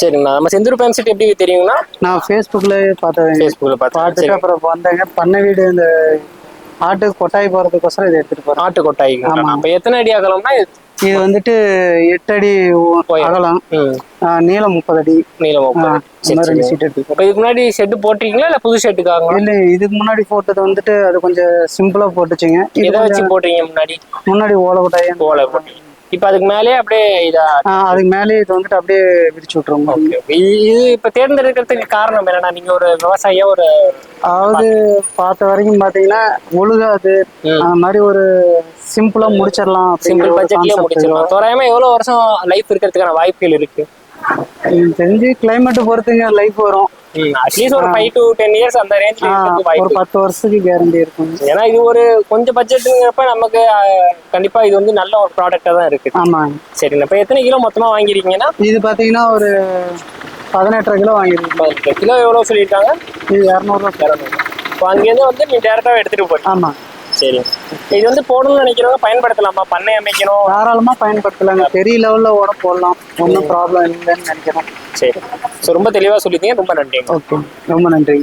சரிங்கண்ணா. நம்ம Senthur pan set எப்படி தெரியுங்கண்ணா நான் ஃபேஸ்புக்கில் பார்த்தேன். ஃபேஸ்புக்கில் பார்த்து பார்த்துட்டு அப்புறம் வந்தேங்க. பண்ண வீடு இந்த ஆட்டு கொட்டாய் போகிறதுக்கோசரம் இதை எடுத்துகிட்டு போகிறேன் ஆட்டு கொட்டாய்ங்கண்ணா அப்போ எத்தனை அடி அகலம்னா இது- வந்துட்டு எட்டு அடி. அகலம். நீளம் முப்பது அடி. நீளம் முப்பது ரெண்டு சீட் எடுத்து. இப்போ இதுக்கு முன்னாடி ஷெட் போட்டிருக்கீங்களா? இல்லை புது ஷெட்டுக்காக இல்லை இதுக்கு முன்னாடி போட்டது வந்துட்டு அது கொஞ்சம் சிம்பிளாக போட்டுச்சுங்க. இது வச்சு போடுறீங்க முன்னாடி? முன்னாடி ஓலை கொட்டாய். ஓலை போட்டீங்க இப்போ அதுக்கு மேலே அப்படியே இதா அதுக்கு மேலே இது வந்துட்டு அப்படியே விரிச்சு ஓகே இது இப்போ தேர்ந்தெடுக்கிறதுக்கு காரணம் என்னன்னா நீங்க ஒரு விவசாயியா ஒரு அதாவது பார்த்த வரைக்கும் பார்த்தீங்கன்னா ஒழுகாது. அந்த மாதிரி ஒரு சிம்பிளா முடிச்சிடலாம் சிம்பிள் பட்ஜெட்லயே concept. முடிச்சிடலாம். தோராயமா எவ்வளவு வருஷம் லைஃப் இருக்கிறதுக்கான வாய்ப்புகள் இருக்கு? எனக்கு தெரிஞ்சு கிளைமேட் பொறுத்துங்க லைஃப் வரும். அட்லீஸ்ட் ஒரு ஃபைவ் டு டென் இயர்ஸ் அந்த இருக்கிறதுக்கு ஒரு பத்து வருஷத்துக்கு கேரண்டி இருக்கும். ஏன்னா இது ஒரு கொஞ்சம் பட்ஜெட்டுங்கிறப்ப நமக்கு கண்டிப்பா இது வந்து நல்ல ஒரு ப்ராடக்டா தான் இருக்கு. ஆமா. சரிண்ணா இப்போ எத்தனை கிலோ மொத்தமா வாங்கிருக்கீங்கன்னா? இது பாத்தீங்கன்னா ஒரு பதினெட்டரை கிலோ வாங்கிருக்கோம். கிலோ எவ்வளவு சொல்லியிருக்காங்க? இது இரநூறுவா. இப்போ அங்கேருந்து வந்து நீ டேரக்டாக எடுத்துட்டு போறீங்க ஆமா. சரி. இது வந்து போடணும்னு நினைக்கிறவங்க பயன்படுத்தலாமா பண்ணை அமைக்கணும். தாராளமா பயன்படுத்தலாங்க. பெரிய லெவல்ல ஓட போடலாம். ஒன்றும் ப்ராப்ளம் இல்லைன்னு நினைக்கிறேன். சரி. ஸோ ரொம்ப தெளிவா சொல்லிட்டீங்க. ரொம்ப நன்றிங்க. ஓகே ரொம்ப நன்றி